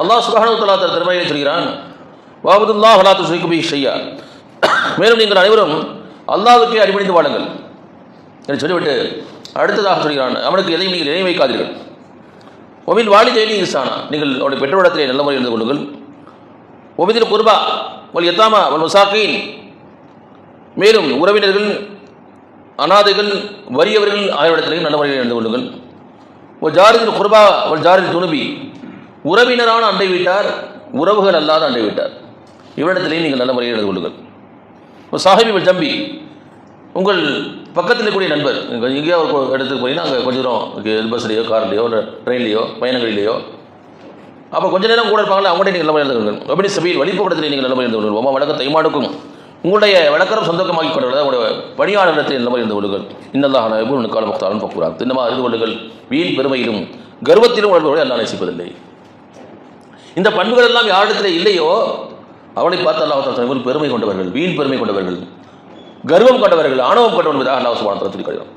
அல்லாஹ் சுபஹானஹு தஆலா தன் திருமறையில் சொல்கிறான். வாபதுல்லா ஹலாத்து துஷ்ரிகு ஷையா. மேலும் நீங்கள் அனைவரும் அல்லாவுக்கே அடிபணிந்து வாழுங்கள் என்று சொல்லிவிட்டு அடுத்ததாக சொல்கிறான் அவனுக்கு எதையும் நீங்கள் இணை வைக்காதீர்கள். ஒமில் வாலிதைனி இசானா நீங்கள் அவருடைய பெற்றோரிடத்திலே நல்ல முறையில் இருந்து கொள்ளுங்கள். ஒமிதில் குர்பா ஒல் எத்தாமா ஒல் முசாக்கீன். மேலும் உறவினர்கள் அனாதைகள் வறியவர்கள் ஆகியவற்றிலையும் நல்ல முறையில் இருந்து கொள்ளுங்கள். ஒரு ஜாரிதில் குர்பா ஒரு ஜாரில் துணுபி உறவினரான அண்டை வீட்டார் உறவுகள் அல்லாத அண்டை வீட்டார். இவரிடத்திலேயும் நீங்கள் நல்ல முறையில் இருந்து கொள்ளுங்கள். ஒரு சாஹிபி ஜம்பி உங்கள் பக்கத்தில் கூடிய நண்பர் எங்கேயோ ஒரு இடத்துக்கு போனீங்கன்னா அங்கே கொஞ்சம் தூரம் பஸ்லேயோ கார்லேயோ இல்லை ட்ரெயின்லேயோ பயணங்களிலேயோ. அப்போ கொஞ்ச நேரம் கூட இருப்பாங்களே அவங்கள்ட்ட நீங்கள் நல்ல முறையில் இருந்து எப்படி சபையில் வழிபோக்கத்தில் நீங்கள் நல்ல முறையில் இருந்து கொள்ளுங்கள். உமா வழக்க உங்களுடைய வழக்கம் சொந்தமாக்கி கொண்டவர்கள் உங்களுடைய பணியாளர்களிடத்தில் நல்ல முறையில் கொள்ளுங்கள். இன்னல்லாக எப்படி உனக்கு கால பக்தாலும் பக்குறான் தின்னமா அறிந்து கொள்ளுங்கள். வீண் பெருமையிலும் கர்வத்திலும் உணர்வுகளை எல்லாம் நேசிப்பதில்லை. இந்த பண்புகள் எல்லாம் யாரிடத்தில் இல்லையோ அவனை பார்த்து அல்லாஹ் பெருமை கொண்டவர்கள் வீண் பெருமை கொண்டவர்கள் கர்வம் கொண்டவர்கள் ஆணவம் கொண்டவர்கள் என்பதாக அல்லாஹ் சுபானத்தில் திருக்கிறார்